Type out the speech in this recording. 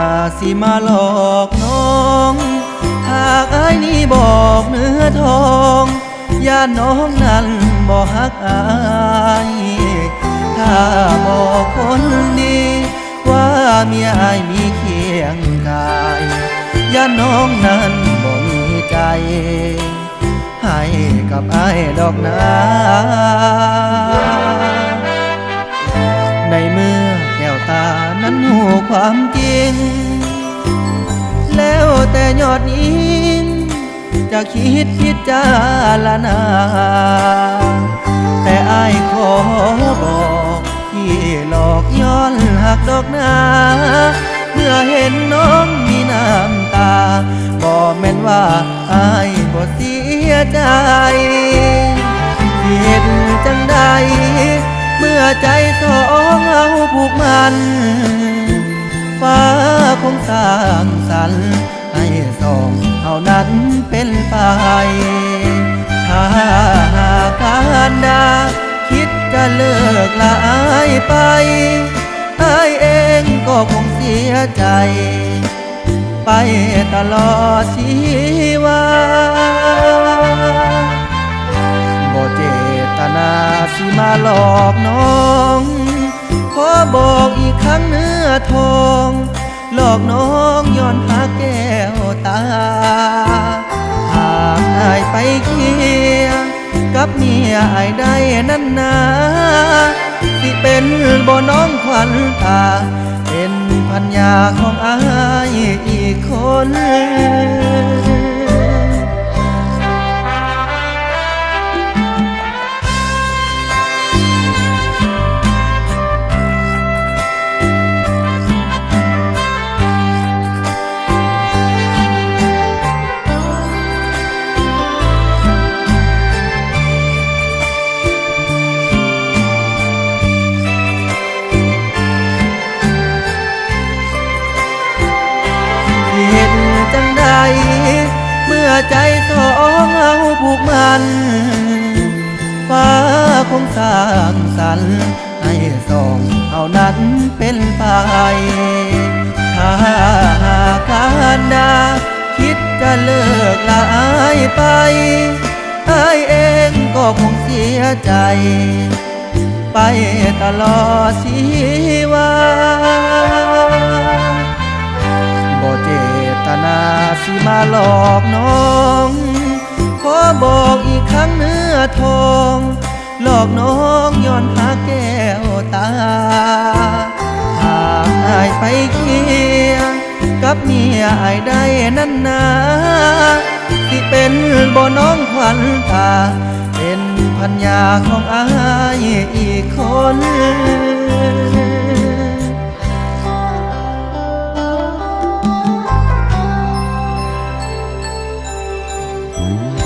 าสิมาหลอกน้องหากไอ้ายนี้บอกเนื้อทองย่าน้องนั้นบ่ฮักอายถ้าบอกคนดีว่าเมียอายมีเคียงกายย่าน้องนั้นบ่มีใจ ให้กับไอ้ายดอกนา ความจริง แล้วแต่ยอดยิงจะคิดพิจารณา แต่อายขอบอกที่หลอกย้อนหักดอกนาเมื่อเห็นน้องมีน้ำตาบ่แม่นว่าอายบ่เสียใจเห็นจังใดเมื่อใจสองเอาผูกมัน ฟ้าคงสร้างสรรค์ให้สองเอานั้นเป็นไป ถ้าหากการดาคิดจะเลิกละอายไปอายเองก็คงเสียใจ ไปตลอดชีวาบ่เจตนาสิมาหลอกน้อง ขอบอกอีกครั้งเนื้อทอง หลอกน้องย้อนหาแก้วตาหากอายไปเคียร์กับเมียอายได้นั่นนาสิเป็นบ่น้องขวัญตา เป็นพัญญาของอายอีกคนัน ฟ้าคงสร้างสรรค์ให้สองเอานั้นเป็นไปถ้าหากการดาคิดจะเลิกละอายไปอายเองก็คงเสียใจ ไปตลอดชีวาบ่เจตนาสิมาหลอกน้อง ขอบอกอีกครั้งเนื้อทอง หลอกน้องย้อนหาแก้วตาหากอายไปเคียกับเมียไอได้นั่นนาที่เป็นบ่น้องขวัญตา เป็นพัญญาของอายอีกคน嗯。